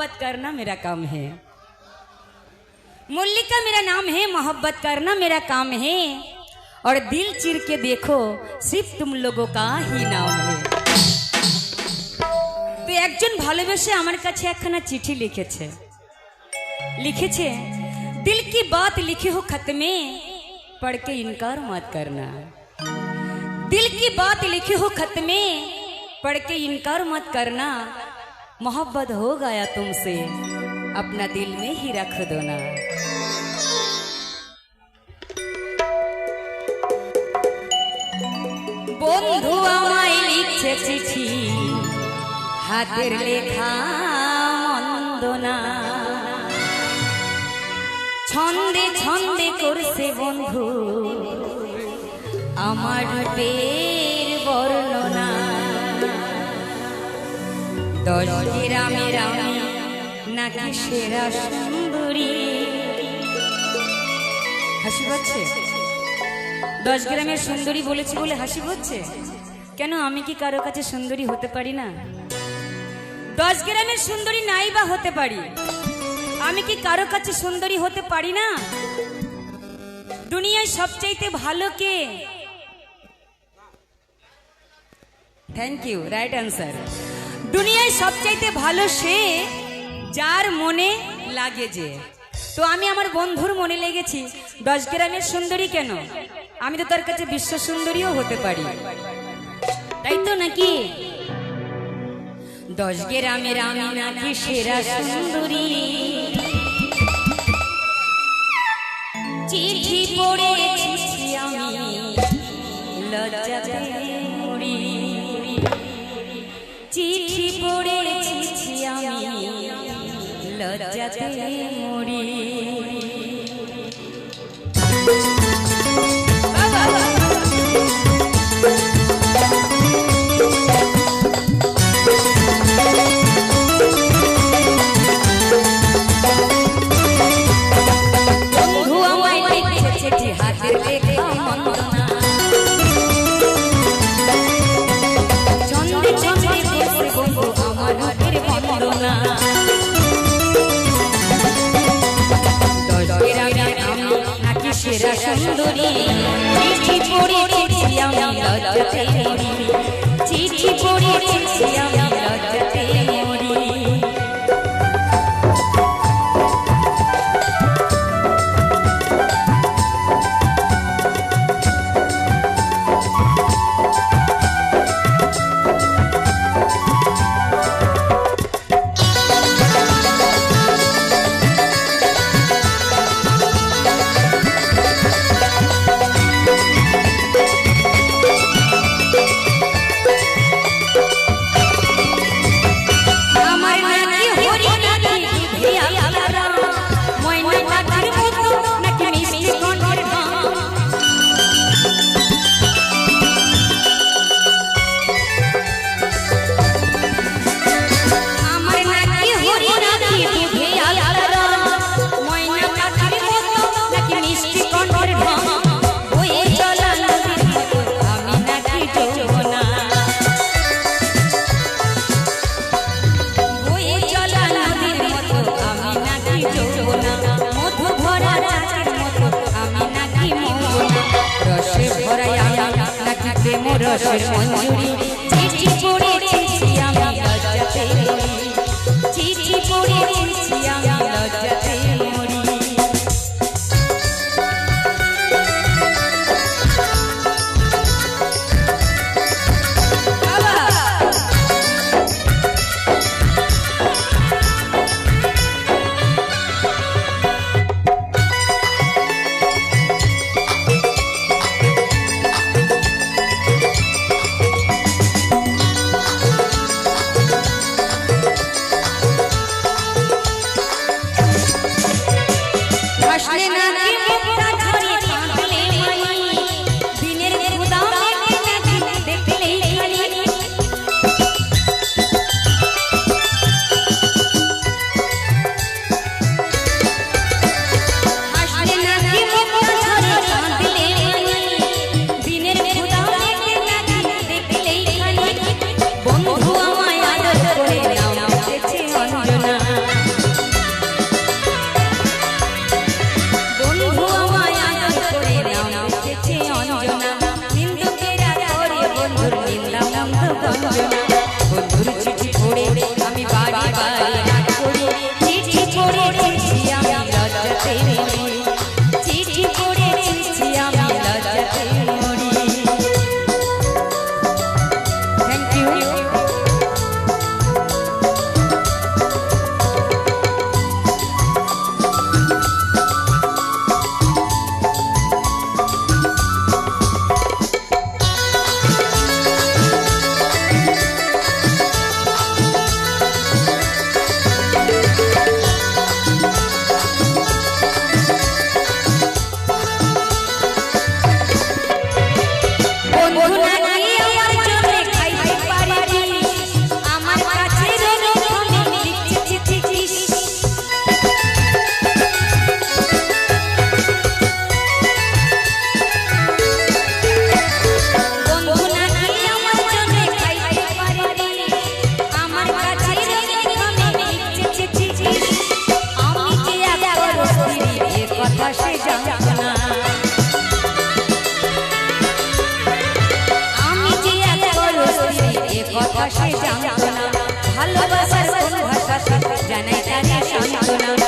मोहब्बत करना मेरा काम है मुल्लिका मेरा नाम है मोहब्बत करना मेरा काम है और दिल चिर के देखो सिर्फ तुम लोगों का ही नाम है তো একজন ভালোবেসে আমার কাছে একখানা চিঠি লিখেছে লিখেছে दिल की बात लिखी हो खत में पढ़ के इनकार मत करना दिल की बात लिखी हो खत में पढ़ के इनकार मत करना मोहब्बत हो गया तुमसे अपना दिल में ही रख दो ना বন্ধু আমায় লিখছে চিঠি হাতের লেখা মন্দ না ছন্দে ছন্দে করছে বন্ধু আমার রূপের বর্ণনা দশ গ্রামের আমি নাকি সেরা সুন্দরী? হাসি পাচ্ছে? দশ গ্রামের সুন্দরী বলেছি বলে হাসি হচ্ছে? কেন আমি কি কারও কাছে সুন্দরী হতে পারি না? দশ গ্রামের সুন্দরী নাই বা হতে পারি। আমি কি কারও কাছে সুন্দরী হতে পারি না? দুনিয়ায় সবচাইতে ভালো কে? থ্যাংক ইউ রাইট অ্যান্সার দুনিয়ায় সবচাইতে ভালো সে যার মনে লাগে যে। তো আমি আমার বন্ধুর মনে লেগেছি, দশ গ্রামের সুন্দরী কেন? আমি তো তার কাছে বিশ্ব সুন্দরীও হতে পারি। তাই তো নাকি? দশ গ্রামের আমি নাকি সেরা সুন্দরী। চিঠি পড়েছি আমি লজ্জাতে Jacqueline. চিঠি পড়েছি রসের মঞ্জুরি। হাসলে না আনন্দ দাম বন্ধুর কথা সে জানত না ভালোবাসার কোন ভাষা সে জানাই তারে শান্ত না